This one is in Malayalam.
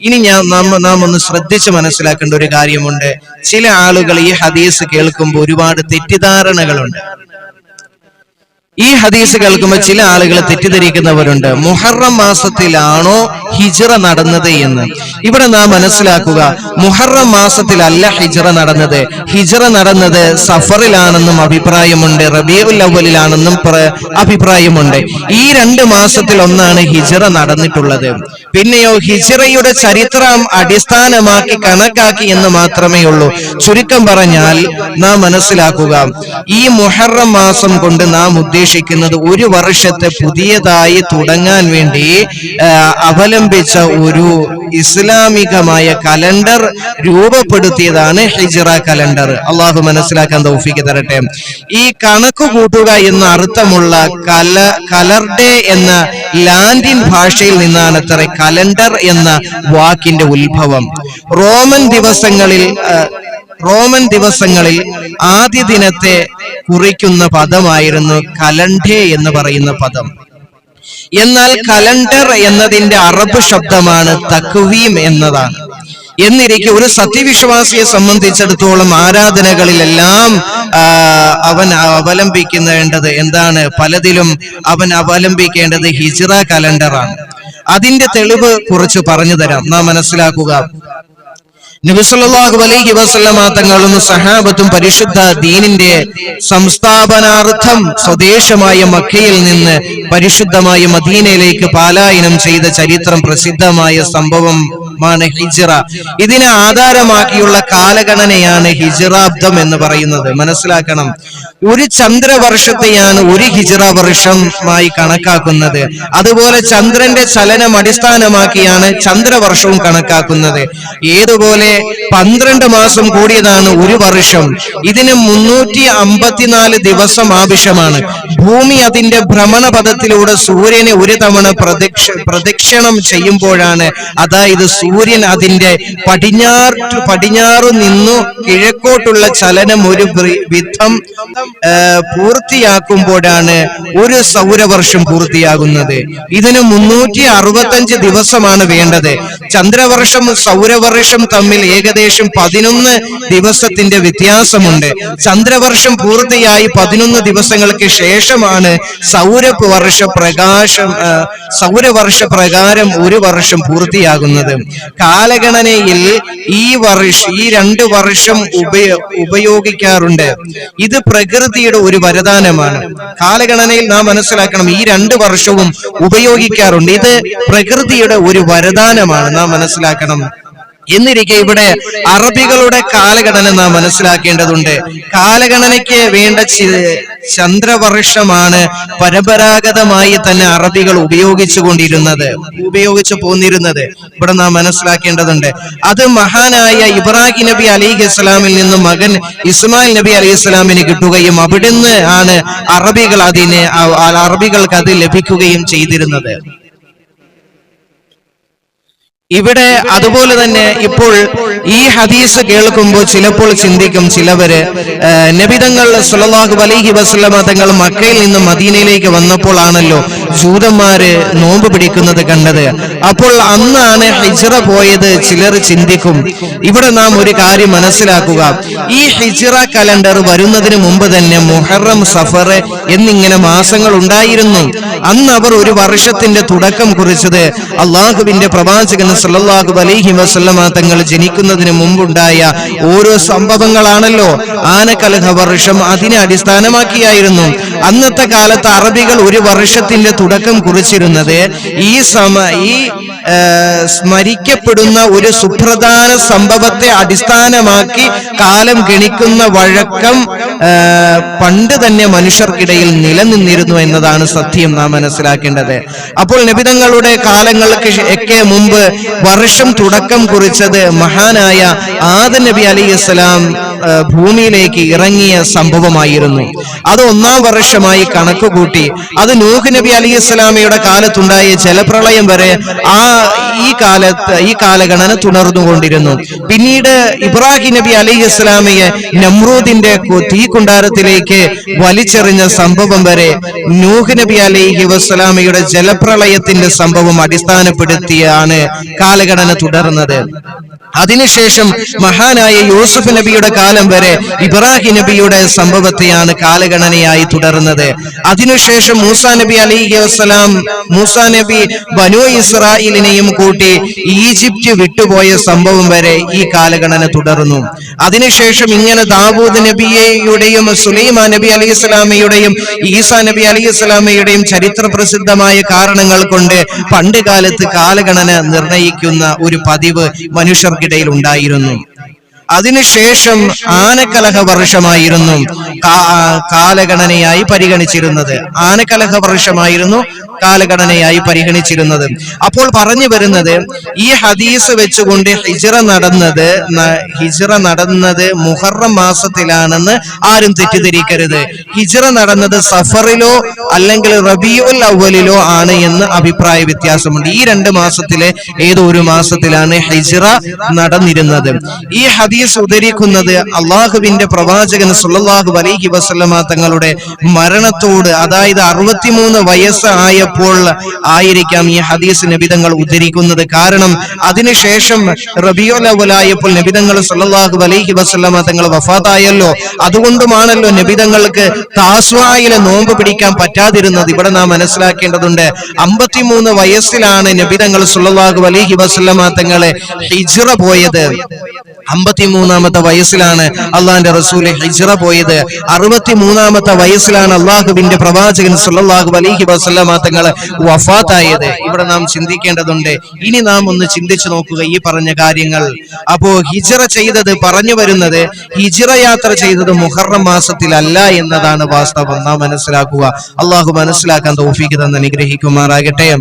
ഇനി ഞാൻ നാം നാം ഒന്ന് ശ്രദ്ധിച്ച് മനസ്സിലാക്കേണ്ട ഒരു കാര്യമുണ്ട്. ചില ആളുകൾ ഈ ഹദീസ് കേൾക്കുമ്പോൾ ഒരുപാട് തെറ്റിദ്ധാരണകളുണ്ട്. ഈ ഹദീസ് കേൾക്കുമ്പോൾ ചില ആളുകൾ തെറ്റിദ്ധരിക്കുന്നവരുണ്ട്. മുഹറം മാസത്തിലാണോ ഹിജറ നടന്നത് എന്ന്. ഇവിടെ നാം മനസ്സിലാക്കുക മുഹറം മാസത്തിലല്ല ഹിജറ നടന്നത്. ഹിജറ നടന്നത് സഫറിലാണെന്നും അഭിപ്രായമുണ്ട് റബീഉൽ അവലിലാണെന്നും പ്ര- അഭിപ്രായമുണ്ട്. ഈ രണ്ട് മാസത്തിൽ ഒന്നാണ് ഹിജറ നടന്നിട്ടുള്ളത്. പിന്നെയോ ഹിജറയുടെ ചരിത്രം അടിസ്ഥാനമാക്കി കണക്കാക്കി എന്ന് മാത്രമേ ഉള്ളൂ. ചുരുക്കം പറഞ്ഞാൽ നാം മനസ്സിലാക്കുക ഈ മുഹറം മാസം കൊണ്ട് നാം ഉദ്ദേശിക്കുന്നത് ഒരു വർഷത്തെ പുതിയതായി തുടങ്ങാൻ വേണ്ടി ആ, അവലംബിച്ച ഒരു ഇസ്ലാമികമായ കലണ്ടർ രൂപപ്പെടുത്തിയതാണ് ഹിജറ കലണ്ടർ. അള്ളാഹു മനസ്സിലാക്കാൻ തൗഫിക്ക് തരട്ടെ. ഈ കണക്ക് കൂട്ടുക എന്ന അർത്ഥമുള്ള കല കലർ ഡേ എന്ന ലാൻഡിൻ ഭാഷയിൽ നിന്നാണ് അത്ര കലണ്ടർ എന്ന വാക്കിന്റെ ഉത്ഭവം. റോമൻ ദിവസങ്ങളിൽ റോമൻ ദിവസങ്ങളിൽ ആദ്യ ദിനത്തെ കുറിക്കുന്ന പദമായിരുന്നു കലണ്ടേ എന്ന് പറയുന്ന പദം. എന്നാൽ കലണ്ടർ എന്നതിന്റെ അറബ് ശബ്ദമാണ് തക്വീം എന്നതാണ്. എന്നിരിക്കെ ഒരു സത്യവിശ്വാസിയെ സംബന്ധിച്ചിടത്തോളം ആരാധനകളിലെല്ലാം അവൻ അവലംബിക്കേണ്ടത് എന്താണ്? പലതിലും അവൻ അവലംബിക്കേണ്ടത് ഹിജ്റ കലണ്ടറാണ്. അതിന്റെ തെളിവ് കുറിച്ച് പറഞ്ഞു തരാം. നാം മനസ്സിലാക്കുക. നബിസല്ലാഹു അലൈഹി വസല്ലമ തങ്ങളും സഹാബത്തും പരിശുദ്ധ ദീനിന്റെ സംസ്ഥാപനാർത്ഥം സ്വദേശമായ മക്കയിൽ നിന്ന് പരിശുദ്ധമായ മദീനയിലേക്ക് പാലായനം ചെയ്ത ചരിത്രം പ്രസിദ്ധമായ സംഭവമാണ് ഹിജ്റ. ഇതിനെ ആധാരമാക്കിയുള്ള കാലഗണനയാണ് ഹിജിറാബ്ദം എന്ന് പറയുന്നത്. മനസ്സിലാക്കണം. ഒരു ചന്ദ്രവർഷത്തെയാണ് ഒരു ഹിജ്റ വർഷമായി കണക്കാക്കുന്നത്. അതുപോലെ ചന്ദ്രന്റെ ചലനം അടിസ്ഥാനമാക്കിയാണ് ചന്ദ്രവർഷവും കണക്കാക്കുന്നത്. ഏതുപോലെ പന്ത്രണ്ട് മാസം കൂടിയതാണ് ഒരു വർഷം. ഇതിന് മുന്നൂറ്റി അമ്പത്തിനാല് ദിവസം ആവശ്യമാണ്. ഭൂമി അതിന്റെ ഭ്രമണപഥത്തിലൂടെ സൂര്യനെ ഒരു തവണ പ്രദക്ഷ പ്രദക്ഷിണം ചെയ്യുമ്പോഴാണ് അതായത് സൂര്യൻ അതിന്റെ പടിഞ്ഞാറ് പടിഞ്ഞാറു നിന്നു കിഴക്കോട്ടുള്ള ചലനം ഒരു വിധം പൂർത്തിയാക്കുമ്പോഴാണ് ഒരു സൗരവർഷം പൂർത്തിയാകുന്നത്. ഇതിന് മുന്നൂറ്റി അറുപത്തഞ്ച് ദിവസമാണ് വേണ്ടത്. ചന്ദ്രവർഷം സൗരവർഷം തമ്മിൽ ഏകദേശം പതിനൊന്ന് ദിവസത്തിന്റെ വ്യത്യാസമുണ്ട്. ചന്ദ്രവർഷം പൂർത്തിയായി പതിനൊന്ന് ദിവസങ്ങൾക്ക് ശേഷമാണ് സൗരവർഷ പ്രകാശം സൗരവർഷ പ്രകാരം ഒരു വർഷം പൂർത്തിയാകുന്നത്. കാലഗണനയിൽ ഈ വർഷ ഈ രണ്ട് വർഷം ഉപയോ ഉപയോഗിക്കാറുണ്ട്. ഇത് പ്രകൃതിയുടെ ഒരു വരദാനമാണ്. കാലഗണനയിൽ നാം മനസ്സിലാക്കണം ഈ രണ്ട് വർഷവും ഉപയോഗിക്കാറുണ്ട്. ഇത് പ്രകൃതിയുടെ ഒരു വരദാനമാണ്. നാം മനസ്സിലാക്കണം. എന്നിരിക്കെ ഇവിടെ അറബികളുടെ കാലഗണന നാം മനസ്സിലാക്കേണ്ടതുണ്ട്. കാലഗണനയ്ക്ക് വേണ്ട ചന്ദ്രവർഷമാണ് പരമ്പരാഗതമായി തന്നെ അറബികൾ ഉപയോഗിച്ചു കൊണ്ടിരുന്നത് ഉപയോഗിച്ചു പോന്നിരുന്നത്. ഇവിടെ നാം മനസ്സിലാക്കേണ്ടതുണ്ട്. അത് മഹാനായ ഇബ്രാഹിം നബി അലിഹി ഇസ്ലാമിൽ നിന്നും മകൻ ഇസ്മായിൽ നബി അലി ഇസ്ലാമിന് കിട്ടുകയും അവിടുന്ന് ആണ് അറബികൾ അതിന് അറബികൾക്ക് അത് ലഭിക്കുകയും ചെയ്തിരുന്നത്. ഇവിടെ അതുപോലെ തന്നെ ഇപ്പോൾ ഈ ഹദീസ് കേൾക്കുമ്പോൾ ചിലപ്പോൾ ചിന്തിക്കും ചിലവര് നബിതങ്ങൾ സുലതാഖു അലൈഹി വസ്ലമ തങ്ങൾ മക്കയിൽ നിന്ന് മദീനയിലേക്ക് വന്നപ്പോൾ ആണല്ലോ ജൂതന്മാര് നോമ്പ് പിടിക്കുന്നത് കണ്ടത്. അപ്പോൾ അന്നാണ് ഹിജറ പോയത് ചിലർ ചിന്തിക്കും. ഇവിടെ നാം ഒരു കാര്യം മനസ്സിലാക്കുക. ഈ ഹിജ്റ കലണ്ടർ വരുന്നതിന് മുമ്പ് തന്നെ മുഹറം സഫർ എന്നിങ്ങനെ മാസങ്ങൾ ഉണ്ടായിരുന്നു. അന്ന് അവർ ഒരു വർഷത്തിന്റെ തുടക്കം കുറിച്ചത് അള്ളാഹുവിന്റെ പ്രവാചകൻ സല്ലല്ലാഹു അലൈഹി വസല്ലമ തങ്ങൾ ജനിക്കുന്നതിന് മുമ്പുണ്ടായ ഓരോ സംഭവങ്ങളാണല്ലോ. ആനക്കലഹ വർഷം അതിനെ അടിസ്ഥാനമാക്കിയായിരുന്നു. അന്നത്തെ കാലത്ത് അറബികൾ ഒരു വർഷത്തിന്റെ തുടക്കം കുറിച്ചിരുന്നത്. ഈ സമ ഈ സ്മരിക്കപ്പെടുന്ന ഒരു സുപ്രധാന സംഭവത്തെ അടിസ്ഥാനമാക്കി കാലം ഗണിക്കുന്ന വഴക്കം പണ്ട് തന്നെ മനുഷ്യർക്കിടയിൽ നിലനിന്നിരുന്നു എന്നതാണ് സത്യം നാം മനസ്സിലാക്കേണ്ടത്. അപ്പോൾ നബിതങ്ങളുടെ കാലങ്ങൾക്ക് ഒക്കെ മുമ്പ് വർഷം തുടക്കം കുറിച്ചത് മഹാനായ ആദ നബി അലി ഇസ്ലാം ഭൂമിയിലേക്ക് ഇറങ്ങിയ സംഭവമായിരുന്നു. അത് ഒന്നാം വർഷമായി കണക്കുകൂട്ടി. അത് നൂഹ് നബി അലി ഇസ്ലാമിയുടെ കാലത്തുണ്ടായ ജലപ്രളയം വരെ ആ ഈ കാലത്ത് ഈ കാലഗണന തുടർന്നുകൊണ്ടിരുന്നു. പിന്നീട് ഇബ്രാഹിം നബി അലി ഇസ്ലാമിയെ നമ്രൂദിന്റെ തീക്കുണ്ടാരത്തിലേക്ക് വലിച്ചെറിഞ്ഞ സംഭവം വരെ നൂഹ് നബി അലൈഹി വസ്സലാമയുടെ ജലപ്രളയത്തിന്റെ സംഭവം അടിസ്ഥാനപ്പെടുത്തിയാണ് കാലഗണന തുടർന്നത്. അതിനുശേഷം മഹാനായ യൂസുഫ് നബിയുടെ കാലം വരെ ഇബ്രാഹിം നബിയുടെ സംഭവത്തെയാണ് കാലഗണനയായി തുടർന്നത്. അതിനുശേഷം മൂസ നബി അലിഹി വസ്സലാം മൂസ നബി ബനു ഇസ്രായേലിനെയും കൂട്ടി ഈജിപ്റ്റ് വിട്ടുപോയ സംഭവം വരെ ഈ കാലഗണന തുടർന്നു. അതിനുശേഷം ഇങ്ങനെ ദാവൂദ് നബിയെയുടെയും സുലൈമാൻ നബി അലി ഇസ്ലാമയുടെയും ഈസാ നബി അലി ഇസ്ലാമയുടെയും ചരിത്ര പ്രസിദ്ധമായ കാരണങ്ങൾ കൊണ്ട് പണ്ട് കാലത്ത് കാലഗണന നിർണയിക്കുന്ന ഒരു പതിവ് മനുഷ്യർക്കിടയിൽ ഉണ്ടായിരുന്നു അതിനുശേഷം ആനക്കലഹ വർഷമായിരുന്നു കാലഗണനയായി പരിഗണിച്ചിരുന്നത്. ആനക്കലഹ വർഷമായിരുന്നു കാലഗണനയായി പരിഗണിച്ചിരുന്നത്. അപ്പോൾ പറഞ്ഞു വരുന്നത് ഈ ഹദീസ് വെച്ചുകൊണ്ട് ഹിജറ നടന്നത് ഹിജറ നടന്നത് മുഹറം മാസത്തിലാണെന്ന് ആരും തെറ്റിദ്ധരിക്കരുത്. ഹിജറ നടന്നത് സഫറിലോ അല്ലെങ്കിൽ റബിയുൽ അവലിലോ ആണ് എന്ന് അഭിപ്രായ വ്യത്യാസമുണ്ട്. ഈ രണ്ട് മാസത്തിലെ ഏതോ ഒരു മാസത്തിലാണ് ഹിജറ നടന്നിരുന്നത്. ഈ ഹദീസ് ഉദ്ധരിക്കുന്നത് അള്ളാഹുവിന്റെ പ്രവാചകൻ സുല്ലാഹു അലൈഹി വസല്ലമ തങ്ങളുടെ മരണത്തോട് അതായത് അറുപത്തിമൂന്ന് വയസ്സ് ആയപ്പോൾ ആയിരിക്കാം ഈ ഹദീസ് നബിതങ്ങൾ ഉദ്ധരിക്കുന്നത്. കാരണം അതിനുശേഷം റബിയുൽ അവലായപ്പോൾ നബിതങ്ങൾ സല്ലാഹു അലൈഹി വസ്ലമ തങ്ങൾ വഫാത്തായല്ലോ. അതുകൊണ്ടുമാണല്ലോ നബിതങ്ങൾക്ക് താസ്വായിലെ നോമ്പ് പിടിക്കാൻ പറ്റാതിരുന്നത്. ഇവിടെ നാം മനസ്സിലാക്കേണ്ടതുണ്ട് അമ്പത്തിമൂന്ന് വയസ്സിലാണ് നബിതങ്ങൾ സുല്ലാഹു അലൈഹി വസ്ലമ തങ്ങളെ ഹിജ്റ പോയത്. അമ്പത്തിമൂന്നാമത്തെ വയസ്സിലാണ് അള്ളാന്റെ റസൂൽ ഹിജറ പോയത്. അറുപത്തിമൂന്നാമത്തെ വയസ്സിലാണ് അള്ളാഹുവിന്റെ പ്രവാചകൻ സുല്ലാഹു അലഹി വസല്ലമ തങ്ങൾ വഫാത്തായത്. ഇവിടെ നാം ചിന്തിക്കേണ്ടതുണ്ട്. ഇനി നാം ഒന്ന് ചിന്തിച്ചു നോക്കുക ഈ പറഞ്ഞ കാര്യങ്ങൾ. അപ്പോ ഹിജറ ചെയ്തത് പറഞ്ഞു വരുന്നത് ഹിജ്റ യാത്ര ചെയ്തത് മുഹറം മാസത്തിലല്ല എന്നതാണ് വാസ്തവം. നാം മനസ്സിലാക്കുക. അള്ളാഹു മനസ്സിലാക്കാൻ തൗഫീഖ് തന്നെ അനുഗ്രഹിക്കുമാറാകട്ടെ.